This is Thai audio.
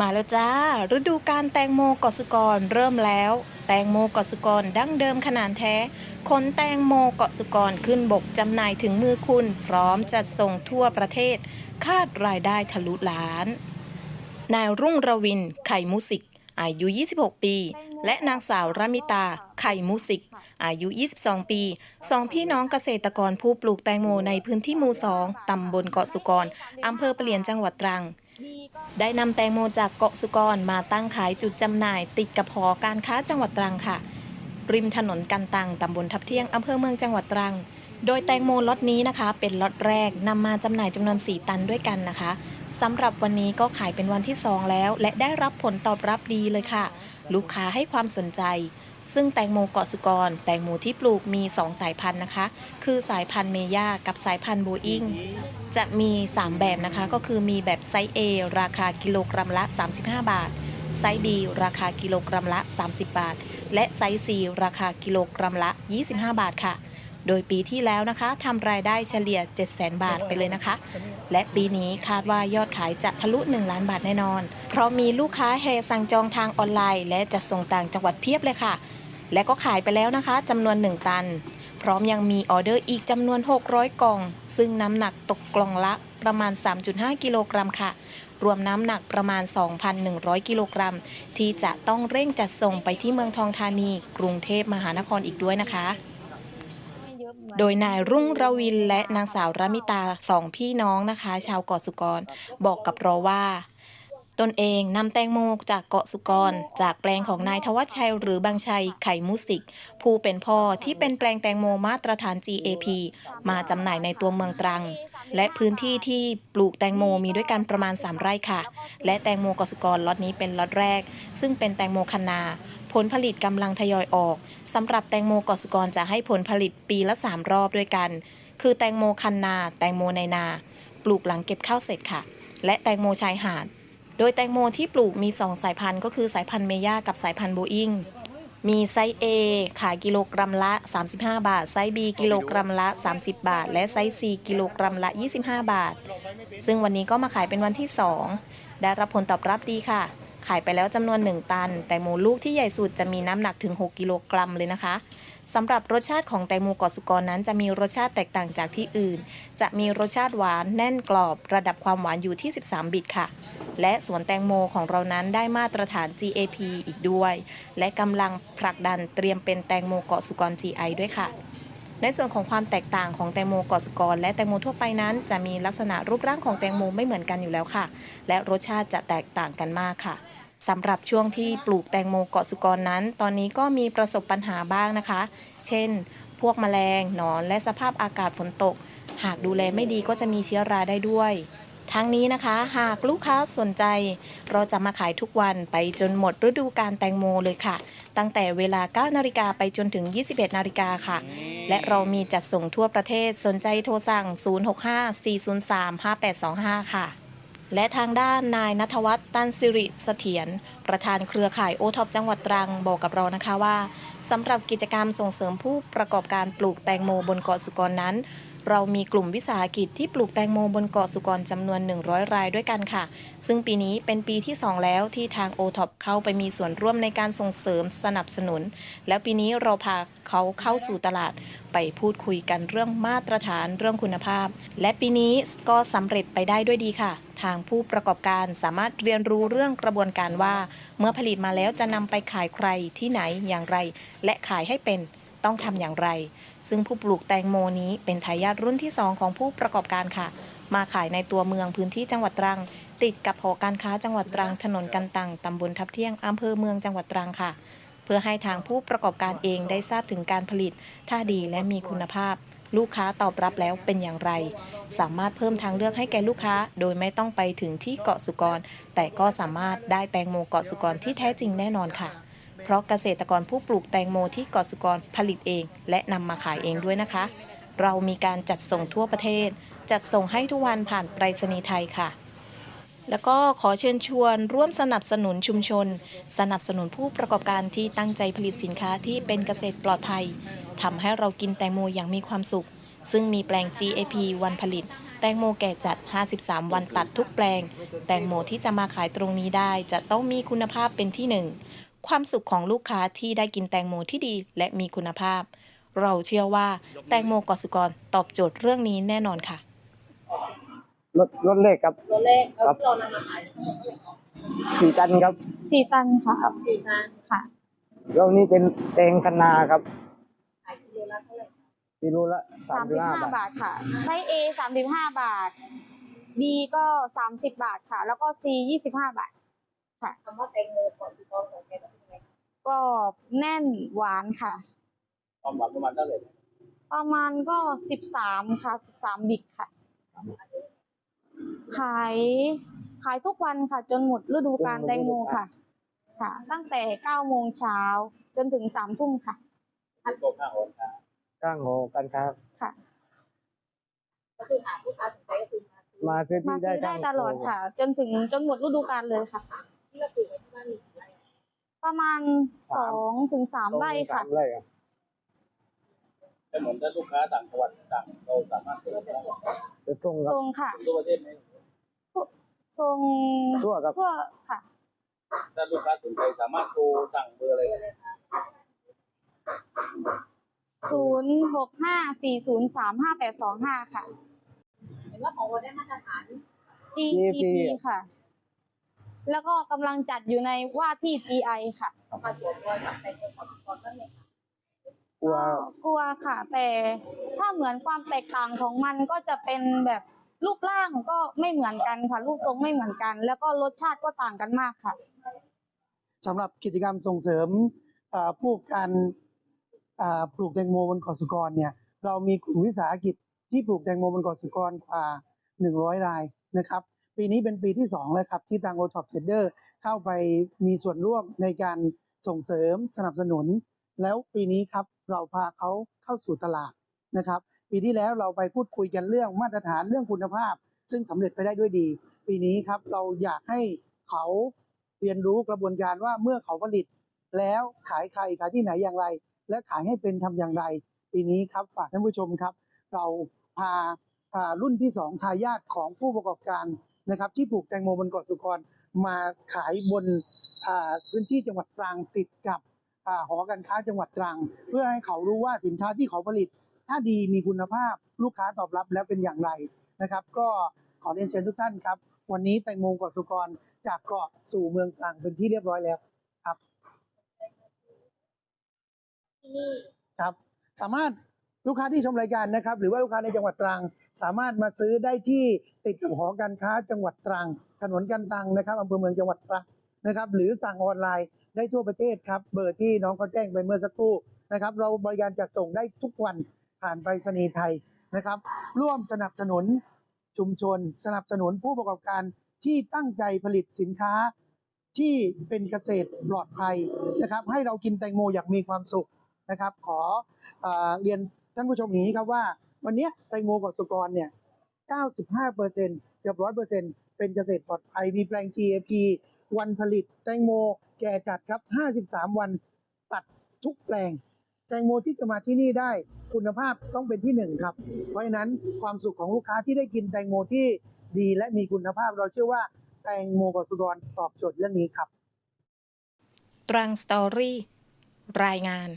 มาแล้วจ้า ฤดูการแตงโมกสุกรเริ่มแล้ว แตงโมกสุกรดั้งเดิมขนาดแท้ขนแตงโมกสุกรขึ้นบกจำหน่ายถึงมือคุณ พร้อมจัดส่งทั่วประเทศ คาดรายได้ทะลุล้าน นายรุ่งระวิน ไข่มุสิก อายุ 26 ปี และนางสาวรามิตา ไข่มุสิก อายุ 22 ปีสองพี่น้องเกษตรกรผู้ปลูกแตงโมในพื้นที่หมู่สองตำบลเกาะสุกรอำเภอเปลี่ยนจังหวัดตรัง ได้นำแตงโมจากเกาะสุกรมาตั้งขายจุดจำหน่าย ติดกับหอการค้าจังหวัดตรังค่ะ ริมถนนกันตังตำบลทับเที่ยงอำเภอเมืองจังหวัดตรัง โดยแตงโมล็อตนี้นะคะ เป็นล็อตแรกนำมาจำหน่ายจำนวน 4 ตันด้วยกันนะคะสำหรับวันนี้ก็ขายเป็นวันที่ 2 แล้ว และได้รับผลตอบรับดีเลยค่ะ ลูกค้าให้ความสนใจ ซึ่งแตงโมเกาะสุกร แตงโมที่ปลูกมี 2 สายพันธุ์นะคะ คือสายพันธุ์เมย่ากับสายพันธุ์โบอิงจะมี 3 แบบนะคะ ก็คือมีแบบไซส์ A ราคากิโลกรัมละ 35 บาท ไซส์ B ราคากิโลกรัมละ 30 บาท และไซส์ C ราคากิโลกรัมละ 25 บาทค่ะ โดยปีที่แล้วนะคะทำรายได้เฉลี่ย 7 0 0 0 0 บาทไปเลยนะคะ และปีนี้คาดว่ายอดขายจะทะลุ 1 ล้านบาทแน่นอน เพราะมีลูกค้าแห่สั่งจองทางออนไลน์ และจะส่งต่างจังหวัดเพียบเลยค่ะ และก็ขายไปแล้วนะคะจำนวน 1 ตัน พร้อมยังมีออเดอร์อีกจำนวน 600 กล่อง ซึ่งน้ำหนักตกกล่องละประมาณ 3.5 กิโลกรัมค่ะรวมน้ำหนักประมาณ 2,100 กิโลกรัม ที่จะต้องเร่งจัดส่งไปที่เมืองทองธานี กรุงเทพมหานครอีกด้วยนะคะ โดยนายรุ่งระวินและนางสาวรามิตาสองพี่น้องนะคะ ชาวเกาะสุกรบอกกับเราว่าตนเองนำแตงโมจากเกาะสุกร จากแปลงของนายทวัชชัยหรือบางชัยไข่มุสิก ผู้เป็นพ่อที่เป็นแปลงแตงโมมาตรฐาน GAP มาจำหน่ายในตัวเมืองตรัง และพื้นที่ที่ปลูกแตงโมมีด้วยกันประมาณ 3 ไร่ค่ะ และแตงโมกสุกรล็อตนี้เป็นล็อตแรก ซึ่งเป็นแตงโมคันนา ผลผลิตกำลังทยอยออกสำหรับแตงโมกสุกรจะให้ผลผลิตปีละ 3 รอบด้วยกัน คือแตงโมคันนา แตงโมในนา ปลูกหลังเก็บข้าวเสร็จค่ะ และแตงโมชายหาด โดยแตงโมที่ปลูกมี 2 สายพันธุ์ก็คือสายพันธุ์เมย่ากับสายพันธุ์โบอิง มีไซส์ A ขายกิโลกรัมละ 35 บาท ไซส์ B กิโลกรัมละ 30 บาท และไซส์ C กิโลกรัมละ 25 บาท ซึ่งวันนี้ก็มาขายเป็นวันที่ 2 ได้รับผลตอบรับดีค่ะ ขายไปแล้วจำนวน 1 ตัน แตงโมลูกที่ใหญ่สุดจะมีน้ำหนักถึง 6 กิโลกรัมเลยนะคะสำหรับรสชาติของแตงโมเกาะสุกรนั้น จะมีรสชาติแตกต่างจากที่อื่น จะมีรสชาติหวานแน่นกรอบ ระดับความหวานอยู่ที่ 13 บิตค่ะ และสวนแตงโมของเรานั้นได้มาตรฐาน GAP อีกด้วย และกำลังผลักดันเตรียมเป็นแตงโมเกาะสุกร GI ด้วยค่ะในส่วนของความแตกต่างของแตงโมเกาะสุกร และแตงโมทั่วไปนั้นจะมีลักษณะรูปร่างของแตงโมไม่เหมือนกันอยู่แล้วค่ะ และรสชาติจะแตกต่างกันมากค่ะ สำหรับช่วงที่ปลูกแตงโมเกาะสุกรนั้น ตอนนี้ก็มีประสบปัญหาบ้างนะคะ เช่น พวกแมลง หนอน และสภาพอากาศฝนตก หากดูแลไม่ดีก็จะมีเชื้อราได้ด้วย ทั้งนี้นะคะ หากลูกค้าสนใจ เราจะมาขายทุกวันไปจนหมดฤดูการแตงโมเลยค่ะ ตั้งแต่เวลา 9 นาฬิกาไปจนถึง 21 นาฬิกาค่ะ และเรามีจัดส่งทั่วประเทศ สนใจโทรสั่ง 065-403-5825 ค่ะ และทางด้านนายนัทวัฒน์ตันสิริเสถียรประธานเครือข่ายโอท็อปจังหวัดตรังบอกกับเรานะคะว่าสำหรับกิจกรรมส่งเสริมผู้ประกอบการปลูกแตงโมบนเกาะสุกรนั้น เรามีกลุ่มวิสาหกิจที่ปลูกแตงโมบนเกาะสุกรจำนวน 100 รายด้วยกันค่ะ ซึ่งปีนี้เป็นปีที่ 2 แล้วที่ทางโอท็อปเข้าไปมีส่วนร่วมในการส่งเสริมสนับสนุน แล้วปีนี้เราพาเขาเข้าสู่ตลาด ไปพูดคุยกันเรื่องมาตรฐานเรื่องคุณภาพ และปีนี้ก็สำเร็จไปได้ด้วยดีค่ะ ทางผู้ประกอบการสามารถเรียนรู้เรื่องกระบวนการว่า เมื่อผลิตมาแล้วจะนำไปขายใครที่ไหนอย่างไร และขายให้เป็น ต้องทำอย่างไร ซึ่งผู้ปลูกแตงโมนี้เป็นทายาทรุ่นที่ 2 ของผู้ประกอบการค่ะ มาขายในตัวเมืองพื้นที่จังหวัดตรัง ติดกับหอการค้าจังหวัดตรังถนนกันตังตำบลทับเที่ยงอำเภอเมืองจังหวัดตรังค่ะ เพื่อให้ทางผู้ประกอบการเองได้ทราบถึงการผลิตท่าดีและมีคุณภาพ ลูกค้าตอบรับแล้วเป็นอย่างไร สามารถเพิ่มทางเลือกให้แก่ลูกค้า โดยไม่ต้องไปถึงที่เกาะสุกร แต่ก็สามารถได้แตงโมเกาะสุกรที่แท้จริงแน่นอนค่ะ เพราะเกษตรกรผู้ปลูกแตงโมที่เกาะสุกรผลิตเอง และนำมาขายเองด้วยนะคะ เรามีการจัดส่งทั่วประเทศ จัดส่งให้ทุกวันผ่านไปรษณีย์ไทยค่ะ แล้วก็ขอเชิญชวนร่วมสนับสนุนชุมชน สนับสนุนผู้ประกอบการที่ตั้งใจผลิตสินค้าที่เป็นเกษตรปลอดภัยทำให้เรากินแตงโมอย่างมีความสุข ซึ่งมีแปลง GAP วันผลิตแตงโมแก่จัด 53 วันตัดทุกแปลง แตงโมที่จะมาขายตรงนี้ได้จะต้องมีคุณภาพเป็นที่หนึ่ง ความสุขของลูกค้าที่ได้กินแตงโมที่ดีและมีคุณภาพ เราเชื่อว่าแตงโมกสิกรตอบโจทย์เรื่องนี้แน่นอนค่ะ รถรถเลขครับ ตัวเลขครับ เรานำมาขายทั้งหมดเท่าไหร่ครับสี่ตันครับ สี่ตันค่ะสี่ตันค่ะ แล้วนี่เป็นแตงคะนาครับขายกิโลละเท่าไหร่ครับกิโลละสาสามมสิสิบบห้าห้าบาท บาทค่ะ ไซส์ A สามสิบห้าบาท B ก็สามสิบบาทค่ะ แล้วก็ C ยี่สิบห้าบาทค่ะคำว่าแตงโมก่อนที่ตอนของแกต้องเป็นยังไง กรอบแน่นหวานค่ะ ความหวานประมาณเท่าไหร่ประมาณก็สิบสามค่ะสิบสามบิกค่ะ ขายขายทุกวันค่ะ จนหมดฤดูกาลแตงโมค่ะ ค่ะ ตั้งแต่เก้าโมงเช้าจนถึงสามทุ่มค่ะพันตัวข้าวหอมค่ะข้างหอการค้าค่ะ ก็คือหาลูกค้าสนใจก็คือมาซื้อมาซื้อมาที่ได้ซื้อได้ข้างตลอดค่ะ จนถึงจนหมดฤดูกาลเลยค่ะ ที่เราปลูกไว้ที่บ้านมีกี่ไร่ ประมาณสองถึงสามตงไร่ค่ะ สามไร่ครับแต่เหมือนถ้าลูกค้าต่างจังหวัดต่างเราสามารถซื้อเราได้จะส่งไปจะส่งครัทบรงค่ะทั่วประเทศไหมทรงทั่วครับ ทั่วค่ะ ถ้าลูกค้าสนใจสามารถโทรสั่งเบอร์อะไรได้ศูนย์หกห้าสี่ศูนย์สามห้าแปดสองห้าค่ะ เห็นว่าของเราได้มาตรฐาน GEP ค่ะ แล้วก็กำลังจัดอยู่ในว่าที่ GI ค่ะของมาสวมรอยกับแตงโมก่อนก่อนนั่นเองค่ะกลัว ก็กลัวค่ะ แต่ถ้าเหมือนความแตกต่างของมันก็จะเป็นแบบรูปร่างก็ไม่เหมือนกันค่ะรูปทรงไม่เหมือนกัน แล้วก็รสชาติก็ต่างกันมากค่ะ สำหรับกิจกรรมส่งเสริมเอ่อผู้การอ่าปลูกแตงโมบนเกาะสุกรเนี่ย เรามีกลุ่มวิสาหกิจที่ปลูกแตงโมบนเกาะสุกรกว่า 100 รายนะครับ ปีนี้เป็นปีที่ 2 แล้วครับ ที่ทางโอท็อปเทรดเดอร์เข้าไปมีส่วนร่วมในการส่งเสริมสนับสนุน แล้วปีนี้ครับเราพาเขาเข้าสู่ตลาดนะครับ ปีที่แล้วเราไปพูดคุยกันเรื่องมาตรฐานเรื่องคุณภาพ ซึ่งสำเร็จไปได้ด้วยดี ปีนี้ครับเราอยากให้เขาเรียนรู้กระบวนการว่าเมื่อเขาผลิต แล้วขายใครขายที่ไหนอย่างไร และขายให้เป็นทำอย่างไร ปีนี้ครับฝากท่านผู้ชมครับ เราพาารุ่นที่สองทายาทของผู้ประกอบการ นะครับ ที่ปลูกแตงโมบนเกาะสุกรมาขายบนพื้นที่จังหวัดตรังติดกับอหอการค้าจังหวัดตรัง เพื่อให้เขารู้ว่าสินค้าที่เขาผลิต ถ้าดีมีคุณภาพลูกค้าตอบรับแล้วเป็นอย่างไรนะครับ ก็ขอเรียนเชิญทุกท่านครับ วันนี้แตงโมเกาะสุกรจากเกาะสู่เมืองตรังเป็นที่เรียบร้อยแล้วที่นี่ครับ สามารถ ลูกค้าที่ชมรายการนะครับ หรือว่าลูกค้าในจังหวัดตรัง สามารถมาซื้อได้ที่ติดกับหอการค้าจังหวัดตรัง ถนนกันตังนะครับอำเภอเมืองจังหวัดตรังนะครับ หรือสั่งออนไลน์ได้ทั่วประเทศครับ เบอร์ที่น้องเขาแจ้งไปเมื่อสักครู่นะครับ เราบริการจัดส่งได้ทุกวันผ่านไปรษณีย์ไทยนะครับ ร่วมสนับสนุนชุมชน สนับสนุนผู้ประกอบการที่ตั้งใจผลิตสินค้าที่เป็นเกษตรปลอดภัยนะครับ ให้เรากินแตงโมอย่างมีความสุขนะครับ ขอเออเรียน ท่านผู้ชมอย่างนี้ครับว่า วันนี้แตงโมกับสุกรเนี่ย 95เปอร์เซ็นต์เกือบร้อยเปอร์เซ็นต์เป็นเกษตรปลอดภัยมีแปลง GAP วันผลิต แตงโมแก่จัดครับ 53 วันตัดทุกแปลง แตงโมที่จะมาที่นี่ได้คุณภาพต้องเป็นที่หนึ่งครับ เพราะฉะนั้นความสุขของลูกค้าที่ได้กินแตงโมที่ดีและมีคุณภาพเราเชื่อว่าแตงโมกับสุกรตอบโจทย์เรื่องนี้ครับ ตรังสตอรี่รายงาน